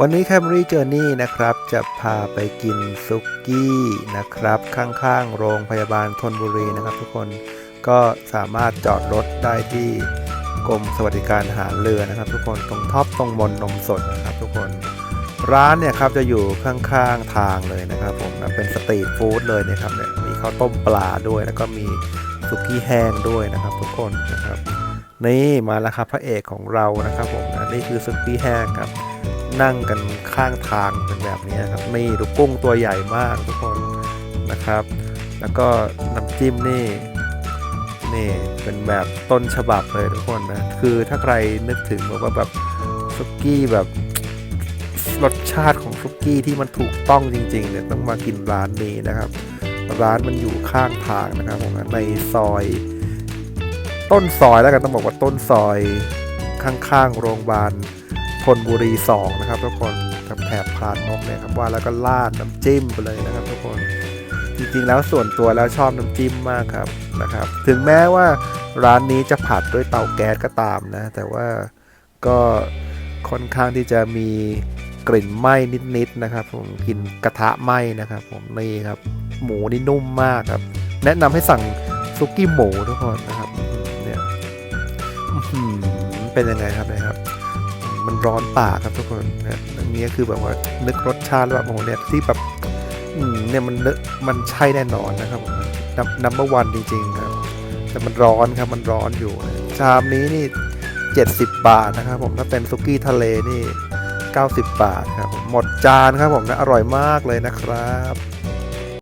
วันนี้ Camry Journey นะครับ จะพาไปกินซุกี้นะครับ ข้างๆ โรงพยาบาลธนบุรีนะครับ ทุกคนก็สามารถจอดรถได้ที่กรมสวัสดิการทหารเรือนะครับ ทุกคนตรงท็อปตรงมนนมสดนะครับ ทุกคนร้านเนี่ยครับจะอยู่ข้างๆทางเลยนะครับ ผมเป็นสตรีทฟู้ดเลยนะครับเนี่ยมีข้าวต้มปลาด้วย แล้วก็มีซุกี้แห้งด้วยนะครับ ทุกคนนะครับนี่มาแล้วครับพระเอกของเรานะครับ ผมนะนี่คือซุกี้แห้งครับ นั่งกันข้างทางเป็นแบบนี้ครับนี่ดูกุ้งตัวใหญ่มากทุกคนนะครับ แล้วก็น้ำจิ้มนี่นี่เป็นแบบต้นฉบับเลยทุกคนนะคือถ้าใครนึกถึงแบบว่าแบบซุกี้แบบรสชาติของซุกี้ที่มันถูกต้องจริงๆเนี่ยต้องมากินร้านนี้นะครับ ร้านมันอยู่ข้างทางนะครับผมนะในซอย ต้นซอยแล้วกันต้องบอกว่าต้นซอยข้างๆโรงพยาบาล ธนบุรี2นะครับทุกคนกับแถบพานนกเนี่ยครับว่าแล้วก็ราดน้ำจิ้มไปเลยนะครับ ทุกคนจริงๆแล้วส่วนตัวแล้วชอบน้ำจิ้มมากครับนะครับ ถึงแม้ว่าร้านนี้จะผัดด้วยเตาแก๊สก็ตามนะ แต่ว่าก็ค่อนข้างที่จะมีกลิ่นไหม้นิดๆนะครับ ผมกินกระทะไหม้นะครับ ผมนี่ครับ หมูนี่นุ่มมากครับ แนะนำให้สั่งซุกี้หมูทุกคนนะครับเนี่ยเป็นยังไงครับเนะครับ มันร้อนปากครับทุกคนนะอันนี้คือแบบว่านึกรสชาติแล้วแบบโอ้โหเนี่ยที่แบบอืมเนี่ยมันนึกมันใช่แน่นอนนะครับนับนัมเบอร์วันจริงๆครับ แต่มันร้อนครับมันร้อนอยู่ ชามนี้นี่ 70 บาทนะครับ ผมถ้าเป็นซุกี้ทะเลนี่ 90 บาทครับหมดจานครับผมนะอร่อยมากเลยนะครับ